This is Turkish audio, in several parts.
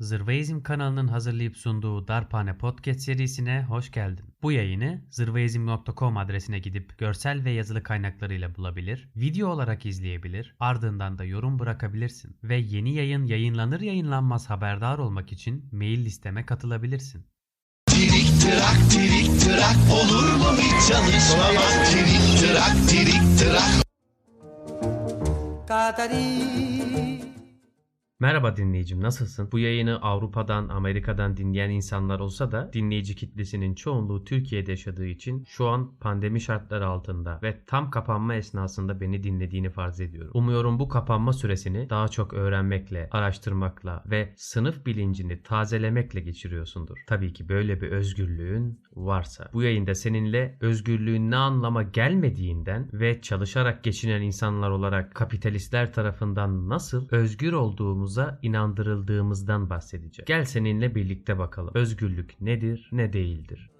Zırvaizm kanalının hazırlayıp sunduğu Darphane Podcast serisine hoş geldin. Bu yayını zırvaizm.com adresine gidip görsel ve yazılı kaynaklarıyla bulabilir, video olarak izleyebilir, ardından da yorum bırakabilirsin. Ve yeni yayın yayınlanır yayınlanmaz haberdar olmak için mail listeme katılabilirsin. Tirik trak tirik trak olur mu hiç çalışmamak Tirik trak tirik trak Merhaba dinleyicim nasılsın? Bu yayını Avrupa'dan, Amerika'dan dinleyen insanlar olsa da dinleyici kitlesinin çoğunluğu Türkiye'de yaşadığı için şu an pandemi şartları altında ve tam kapanma esnasında beni dinlediğini farz ediyorum. Umuyorum bu kapanma süresini daha çok öğrenmekle, araştırmakla ve sınıf bilincini tazelemekle geçiriyorsundur. Tabii ki böyle bir özgürlüğün varsa. Bu yayında seninle özgürlüğün ne anlama gelmediğinden ve çalışarak geçinen insanlar olarak kapitalistler tarafından nasıl özgür olduğumuza inandırıldığımızdan bahsedeceğim. Gel seninle birlikte bakalım. Özgürlük nedir, ne değildir?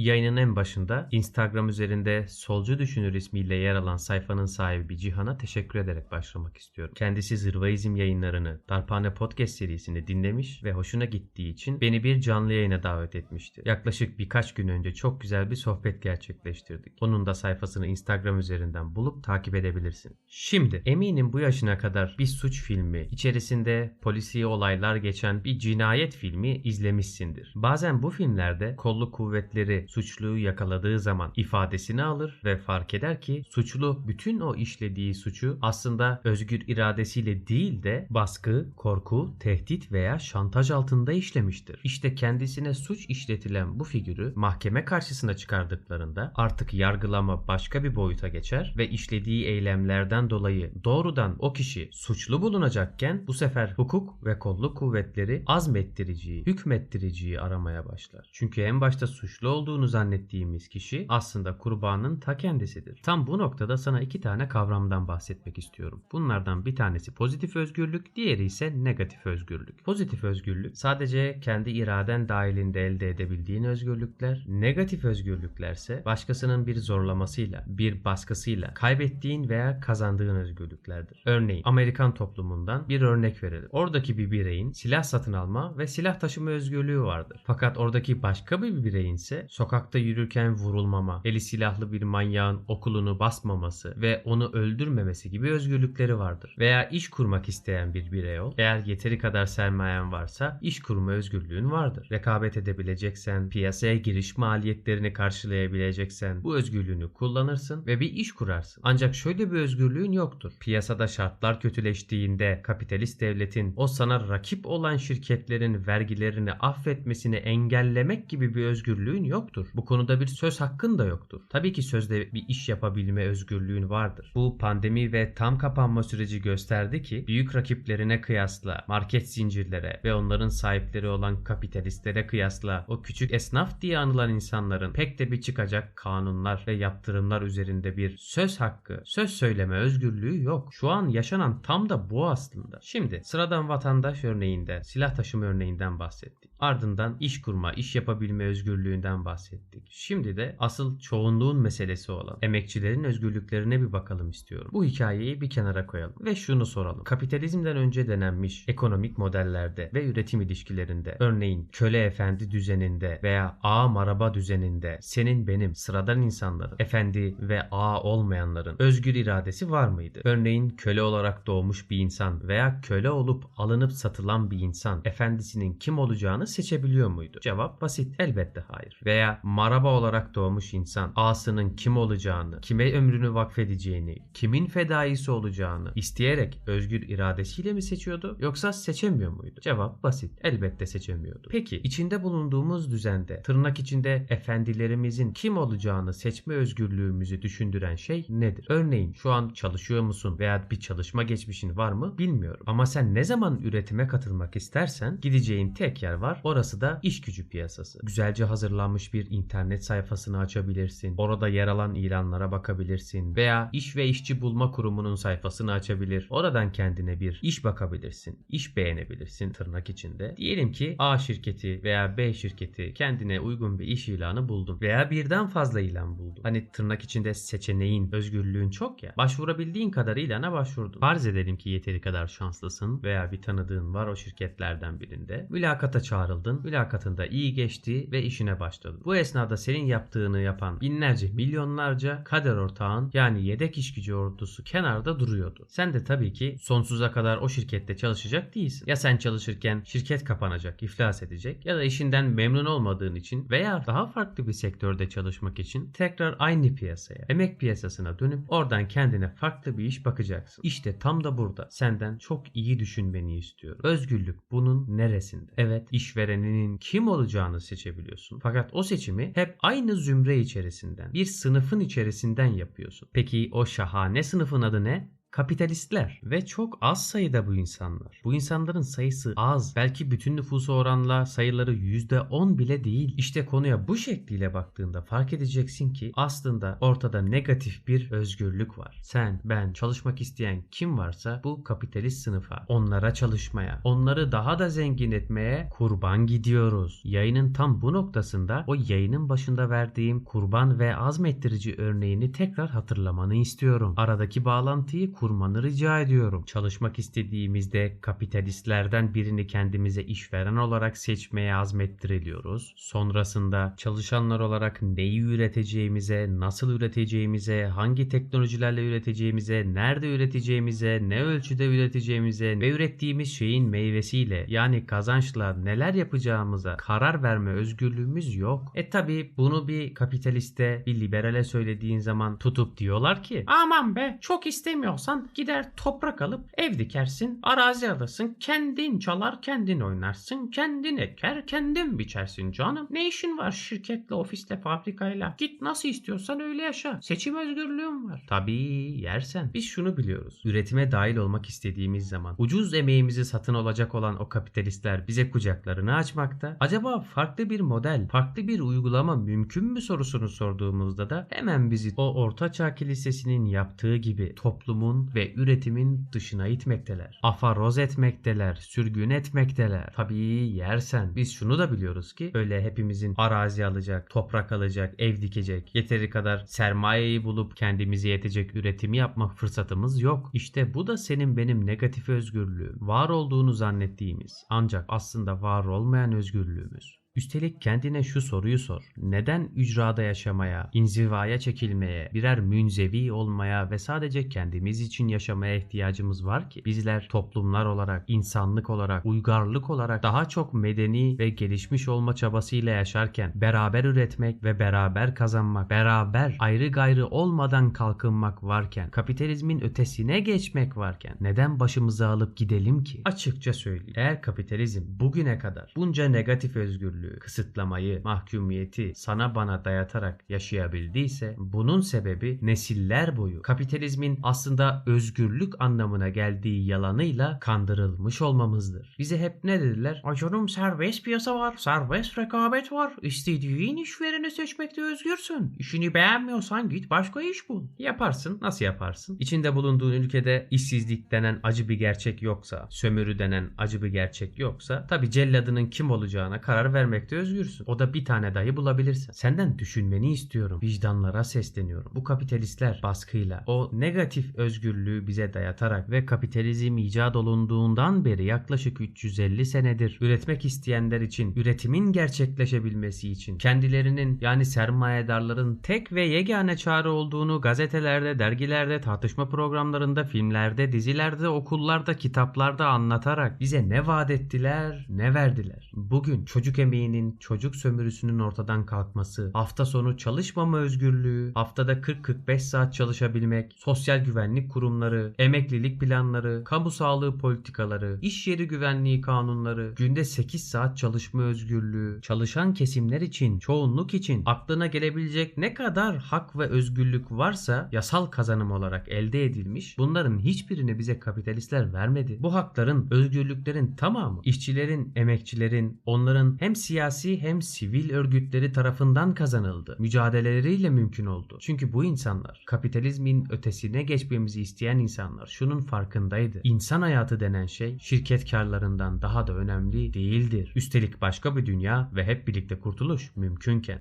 Yayının en başında Instagram üzerinde Solcu Düşünür ismiyle yer alan sayfanın sahibi Cihan'a teşekkür ederek başlamak istiyorum. Kendisi Zırvaizm yayınlarını, Darphane Podcast serisini dinlemiş ve hoşuna gittiği için beni bir canlı yayına davet etmişti. Yaklaşık birkaç gün önce çok güzel bir sohbet gerçekleştirdik. Onun da sayfasını Instagram üzerinden bulup takip edebilirsin. Şimdi eminim bu yaşına kadar bir suç filmi, içerisinde polisi olaylar geçen bir cinayet filmi izlemişsindir. Bazen bu filmlerde kolluk kuvvetleri suçluyu yakaladığı zaman ifadesini alır ve fark eder ki suçlu bütün o işlediği suçu aslında özgür iradesiyle değil de baskı, korku, tehdit veya şantaj altında işlemiştir. İşte kendisine suç işletilen bu figürü mahkeme karşısına çıkardıklarında artık yargılama başka bir boyuta geçer ve işlediği eylemlerden dolayı doğrudan o kişi suçlu bulunacakken bu sefer hukuk ve kolluk kuvvetleri azmettiriciyi, hükmettiriciyi aramaya başlar. Çünkü en başta suçlu olduğunu zannettiğimiz kişi aslında kurbanın ta kendisidir. Tam bu noktada sana iki tane kavramdan bahsetmek istiyorum. Bunlardan bir tanesi pozitif özgürlük, diğeri ise negatif özgürlük. Pozitif özgürlük sadece kendi iraden dahilinde elde edebildiğin özgürlükler, negatif özgürlüklerse başkasının bir zorlamasıyla, bir baskısıyla kaybettiğin veya kazandığın özgürlüklerdir. Örneğin Amerikan toplumundan bir örnek verelim. Oradaki bir bireyin silah satın alma ve silah taşıma özgürlüğü vardır. Fakat oradaki başka bir bireyin ise sokakta yürürken vurulmama, eli silahlı bir manyağın okulunu basmaması ve onu öldürmemesi gibi özgürlükleri vardır. Veya iş kurmak isteyen bir birey ol. Eğer yeteri kadar sermayen varsa iş kurma özgürlüğün vardır. Rekabet edebileceksen, piyasaya giriş maliyetlerini karşılayabileceksen bu özgürlüğünü kullanırsın ve bir iş kurarsın. Ancak şöyle bir özgürlüğün yoktur. Piyasada şartlar kötüleştiğinde kapitalist devletin o sana rakip olan şirketlerin vergilerini affetmesini engellemek gibi bir özgürlüğün yoktur. Bu konuda bir söz hakkın da yoktur. Tabii ki sözde bir iş yapabilme özgürlüğün vardır. Bu pandemi ve tam kapanma süreci gösterdi ki büyük rakiplerine kıyasla market zincirlere ve onların sahipleri olan kapitalistlere kıyasla o küçük esnaf diye anılan insanların pek de bir çıkacak kanunlar ve yaptırımlar üzerinde bir söz hakkı, söz söyleme özgürlüğü yok. Şu an yaşanan tam da bu aslında. Şimdi sıradan vatandaş örneğinde, silah taşıma örneğinden bahsettik. Ardından iş kurma, iş yapabilme özgürlüğünden bahsettik. Şimdi de asıl çoğunluğun meselesi olan emekçilerin özgürlüklerine bir bakalım istiyorum. Bu hikayeyi bir kenara koyalım ve şunu soralım. Kapitalizmden önce denenmiş ekonomik modellerde ve üretim ilişkilerinde örneğin köle efendi düzeninde veya ağa maraba düzeninde senin benim sıradan insanların efendi ve ağa olmayanların özgür iradesi var mıydı? Örneğin köle olarak doğmuş bir insan veya köle olup alınıp satılan bir insan efendisinin kim olacağını seçebiliyor muydu? Cevap basit. Elbette hayır. Veya maraba olarak doğmuş insan ağasının kim olacağını, kime ömrünü vakfedeceğini, kimin fedaisi olacağını isteyerek özgür iradesiyle mi seçiyordu yoksa seçemiyor muydu? Cevap basit. Elbette seçemiyordu. Peki içinde bulunduğumuz düzende tırnak içinde efendilerimizin kim olacağını seçme özgürlüğümüzü düşündüren şey nedir? Örneğin şu an çalışıyor musun veya bir çalışma geçmişin var mı bilmiyorum. Ama sen ne zaman üretime katılmak istersen gideceğin tek yer var. Orası da iş gücü piyasası. Güzelce hazırlanmış bir bir internet sayfasını açabilirsin. Orada yer alan ilanlara bakabilirsin. Veya iş ve işçi bulma kurumunun sayfasını açabilir. Oradan kendine bir iş bakabilirsin. İş beğenebilirsin tırnak içinde. Diyelim ki A şirketi veya B şirketi kendine uygun bir iş ilanı buldun. Veya birden fazla ilan buldun. Hani tırnak içinde seçeneğin, özgürlüğün çok ya. Başvurabildiğin kadar ilana başvurdun. Farz edelim ki yeteri kadar şanslısın veya bir tanıdığın var o şirketlerden birinde. Mülakata çağrıldın. Mülakatında iyi geçti ve işine başladın. Bu esnada senin yaptığını yapan binlerce, milyonlarca kader ortağın yani yedek iş gücü ordusu kenarda duruyordu. Sen de tabii ki sonsuza kadar o şirkette çalışacak değilsin. Ya sen çalışırken şirket kapanacak, iflas edecek ya da işinden memnun olmadığın için veya daha farklı bir sektörde çalışmak için tekrar aynı piyasaya, emek piyasasına dönüp oradan kendine farklı bir iş bakacaksın. İşte tam da burada senden çok iyi düşünmeni istiyorum. Özgürlük bunun neresinde? Evet işvereninin kim olacağını seçebiliyorsun. Fakat o seçimi hep aynı zümre içerisinden, bir sınıfın içerisinden yapıyorsun. Peki o şahane sınıfın adı ne? Kapitalistler ve çok az sayıda bu insanlar. Bu insanların sayısı az. Belki bütün nüfusu oranla sayıları %10 bile değil. İşte konuya bu şekliyle baktığında fark edeceksin ki aslında ortada negatif bir özgürlük var. Sen, ben, çalışmak isteyen kim varsa bu kapitalist sınıfa, onlara çalışmaya, onları daha da zengin etmeye kurban gidiyoruz. Yayının tam bu noktasında o yayının başında verdiğim kurban ve azmettirici örneğini tekrar hatırlamanı istiyorum. Aradaki bağlantıyı kurmanı rica ediyorum. Çalışmak istediğimizde kapitalistlerden birini kendimize işveren olarak seçmeye azmettiriliyoruz. Sonrasında çalışanlar olarak neyi üreteceğimize, nasıl üreteceğimize, hangi teknolojilerle üreteceğimize, nerede üreteceğimize, ne ölçüde üreteceğimize ve ürettiğimiz şeyin meyvesiyle yani kazançla neler yapacağımıza karar verme özgürlüğümüz yok. E tabi bunu bir kapitaliste, bir liberale söylediğin zaman tutup diyorlar ki aman be çok istemiyorsan gider toprak alıp ev dikersin, arazi alırsın, kendin çalar, kendin oynarsın, kendin eker, kendin biçersin canım. Ne işin var şirketle, ofisle, fabrikayla? Git nasıl istiyorsan öyle yaşa. Seçim özgürlüğün var. Tabii yersen. Biz şunu biliyoruz. Üretime dahil olmak istediğimiz zaman ucuz emeğimizi satın alacak olan o kapitalistler bize kucaklarını açmakta. Acaba farklı bir model, farklı bir uygulama mümkün mü sorusunu sorduğumuzda da hemen bizi o ortaçağ kilisesinin yaptığı gibi toplumun ve üretimin dışına itmekteler. Afaroz etmekteler, sürgün etmekteler. Tabii yersen biz şunu da biliyoruz ki öyle hepimizin arazi alacak, toprak alacak, ev dikecek, yeteri kadar sermayeyi bulup kendimize yetecek üretimi yapmak fırsatımız yok. İşte bu da senin benim negatif özgürlüğüm. Var olduğunu zannettiğimiz ancak aslında var olmayan özgürlüğümüz. Üstelik kendine şu soruyu sor. Neden ücrada yaşamaya, inzivaya çekilmeye, birer münzevi olmaya ve sadece kendimiz için yaşamaya ihtiyacımız var ki? Bizler toplumlar olarak, insanlık olarak, uygarlık olarak daha çok medeni ve gelişmiş olma çabasıyla yaşarken beraber üretmek ve beraber kazanmak, beraber ayrı gayrı olmadan kalkınmak varken, kapitalizmin ötesine geçmek varken neden başımıza alıp gidelim ki? Açıkça söyleyeyim. Eğer kapitalizm bugüne kadar bunca negatif özgürlüğü, kısıtlamayı, mahkumiyeti sana bana dayatarak yaşayabildiyse bunun sebebi nesiller boyu kapitalizmin aslında özgürlük anlamına geldiği yalanıyla kandırılmış olmamızdır. Bize hep ne dediler? Ay canım serbest piyasa var, serbest rekabet var. İstediğin işvereni seçmekte özgürsün. İşini beğenmiyorsan git başka iş bul. Yaparsın. Nasıl yaparsın? İçinde bulunduğun ülkede işsizlik denen acı bir gerçek yoksa, sömürü denen acı bir gerçek yoksa tabi celladının kim olacağına karar vermekte özgürsün. O da bir tane dahi bulabilirsin. Senden düşünmeni istiyorum. Vicdanlara sesleniyorum. Bu kapitalistler baskıyla o negatif özgürlüğü bize dayatarak ve kapitalizm icat olunduğundan beri yaklaşık 350 senedir üretmek isteyenler için üretimin gerçekleşebilmesi için kendilerinin yani sermayedarların tek ve yegane çare olduğunu gazetelerde, dergilerde, tartışma programlarında, filmlerde, dizilerde, okullarda, kitaplarda anlatarak bize ne vaat ettiler, ne verdiler. Bugün çocuk emeğinin, çocuk sömürüsünün ortadan kalkması, hafta sonu çalışmama özgürlüğü, haftada 40-45 saat çalışabilmek, sosyal güvenlik kurumları, emeklilik planları, kamu sağlığı politikaları, iş yeri güvenliği kanunları, günde 8 saat çalışma özgürlüğü, çalışan kesimler için, çoğunluk için aklına gelebilecek ne kadar hak ve özgürlük varsa yasal kazanım olarak elde edilmiş, bunların hiçbirini bize kapitalistler vermedi. Bu hakların, özgürlüklerin tamamı işçilerin, emekçilerin, onların hem siyasi hem sivil örgütleri tarafından kazanıldı. Mücadeleleriyle mümkün oldu. Çünkü bu insanlar kapitalizmin ötesine geçmemizi isteyen insanlar şunun farkındaydı. İnsan hayatı denen şey şirket karlarından daha da önemli değildir. Üstelik başka bir dünya ve hep birlikte kurtuluş mümkünken.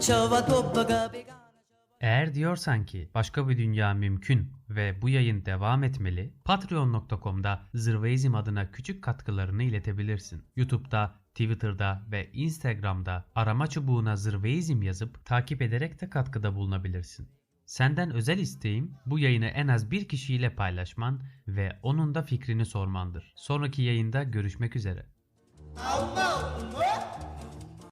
Çava begana Eğer diyorsan ki başka bir dünya mümkün ve bu yayın devam etmeli, patreon.com'da Zırveizm adına küçük katkılarını iletebilirsin. YouTube'da, Twitter'da ve Instagram'da arama çubuğuna Zırveizm yazıp takip ederek de katkıda bulunabilirsin. Senden özel isteğim bu yayını en az bir kişiyle paylaşman ve onun da fikrini sormandır. Sonraki yayında görüşmek üzere. No!